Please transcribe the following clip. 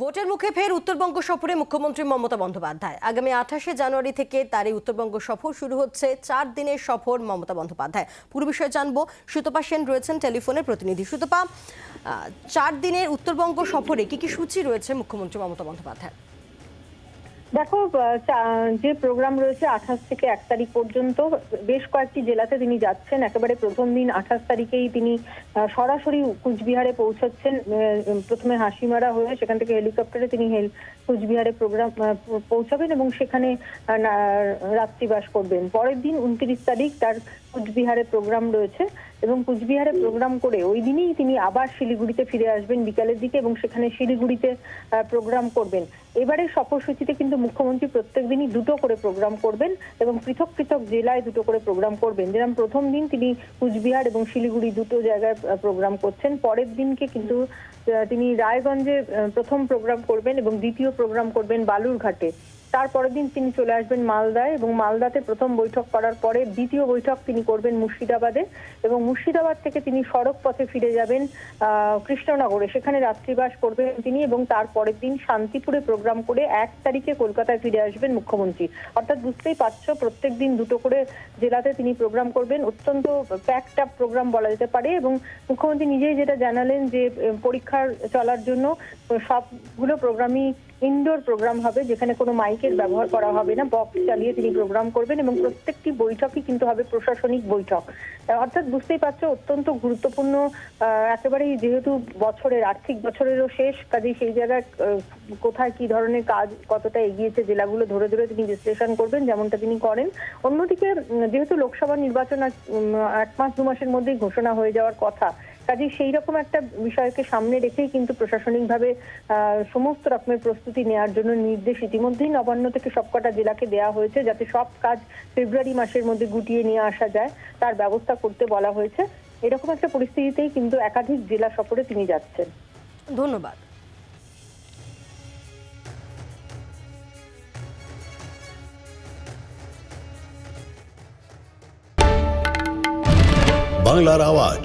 ভোটের মুখে ফের উত্তরবঙ্গ সফরে মুখ্যমন্ত্রী মমতা বন্দ্যোপাধ্যায়। আগামী আঠাশে জানুয়ারি থেকে তার এই উত্তরবঙ্গ সফর শুরু হচ্ছে চার দিনের সফর মমতা বন্দ্যোপাধ্যায়। পুরো বিষয়ে জানব। সুতপা সেন রয়েছেন টেলিফোনের প্রতিনিধি। সুতপা চার দিনের উত্তরবঙ্গ সফরে কি কি সূচি রয়েছে মুখ্যমন্ত্রী মমতা বন্দ্যোপাধ্যায়? দেখো যে প্রোগ্রাম রয়েছে আঠাশ থেকে এক তারিখ পর্যন্ত, বেশ কয়েকটি জেলাতে তিনি যাচ্ছেন। একেবারে প্রথম দিন আঠাশ তারিখেই তিনি সরাসরি কুচবিহারে পৌঁছাচ্ছেন। প্রথমে হাসিমারা হয়ে সেখান থেকে হেলিকপ্টারে তিনি কুচবিহারে প্রোগ্রাম পৌঁছাবেন এবং সেখানে রাত্রিবাস করবেন। পরের দিন উনত্রিশ তারিখ তার কুচবিহারে প্রোগ্রাম রয়েছে। এবং কুচবিহারে প্রোগ্রাম করে ওই দিনই তিনি আবার শিলিগুড়িতে ফিরে আসবেন বিকালের দিকে এবং সেখানে শিলিগুড়িতে প্রোগ্রাম করবেন। এবারে সফরসূচিতে কিন্তু মুখ্যমন্ত্রী প্রত্যেক দিনই দুটো করে প্রোগ্রাম করবেন এবং পৃথক পৃথক জেলায় দুটো করে প্রোগ্রাম করবেন। যেরকম প্রথম দিন তিনি কুচবিহার এবং শিলিগুড়ি দুটো জায়গায় প্রোগ্রাম করছেন। পরের দিনকে কিন্তু তিনি রায়গঞ্জে প্রথম প্রোগ্রাম করবেন এবং দ্বিতীয় প্রোগ্রাম করবেন বালুরঘাটে। তারপরের দিন তিনি চলে আসবেন মালদায় এবং মালদাতে প্রথম বৈঠক করার পরে দ্বিতীয় বৈঠক তিনি করবেন মুর্শিদাবাদে এবং মুর্শিদাবাদ থেকে তিনি সড়ক পথে ফিরে যাবেন কৃষ্ণনগরে। সেখানে রাত্রিবাস করবেন তিনি এবং তারপরের দিন শান্তিপুরে প্রোগ্রাম করে এক তারিখে কলকাতায় ফিরে আসবেন মুখ্যমন্ত্রী। অর্থাৎ বুঝতেই পারছ, প্রত্যেক দিন দুটো করে জেলাতে তিনি প্রোগ্রাম করবেন। অত্যন্ত প্যাকড আপ প্রোগ্রাম বলা যেতে পারে এবং মুখ্যমন্ত্রী নিজেই যেটা জানালেন যে পরীক্ষার চলার জন্য সবগুলো প্রোগ্রামই ইনডোর প্রোগ্রাম হবে, যেখানে কোনো মাইকের ব্যবহার করা হবে না বক্স চালিয়ে তিনি প্রোগ্রাম করবেন এবং প্রত্যেকটি বৈঠকই কিন্তু হবে প্রশাসনিক বৈঠক। অর্থাৎ বুঝতেই পারছ, অত্যন্ত গুরুত্বপূর্ণ একেবারেই যেহেতু বছরের, আর্থিক বছরেরও শেষ, কাজেই সেই জায়গায় কোথায় কি ধরনের কাজ কতটা এগিয়েছে জেলাগুলো ধরে ধরে তিনি বিশ্লেষণ করবেন, যেমনটা তিনি করেন। অন্যদিকে যেহেতু লোকসভা নির্বাচন এক মাস, দু মাসের মধ্যেই ঘোষণা হয়ে যাওয়ার কথা কাজে সেই রকম একটা বিষয়কে সামনে রেখেই কিন্তু প্রশাসনিকভাবে আহ, সমস্ত রকমের প্রস্তুতি নেওয়ার জন্য নির্দেশ ইতিমধ্যেই নবান্ন থেকে সবকটা জেলাকে দেওয়া হয়েছে যাতে সব কাজ ফেব্রুয়ারি মাসের মধ্যে গুটিয়ে নিয়ে আসা যায়। তার ব্যবস্থা করতে বলা হয়েছে। এরকম একটা পরিস্থিতিতেই কিন্তু একাধিক জেলা সফরে তিনি যাচ্ছেন। ধন্যবাদ। বাংলার আওয়াজ।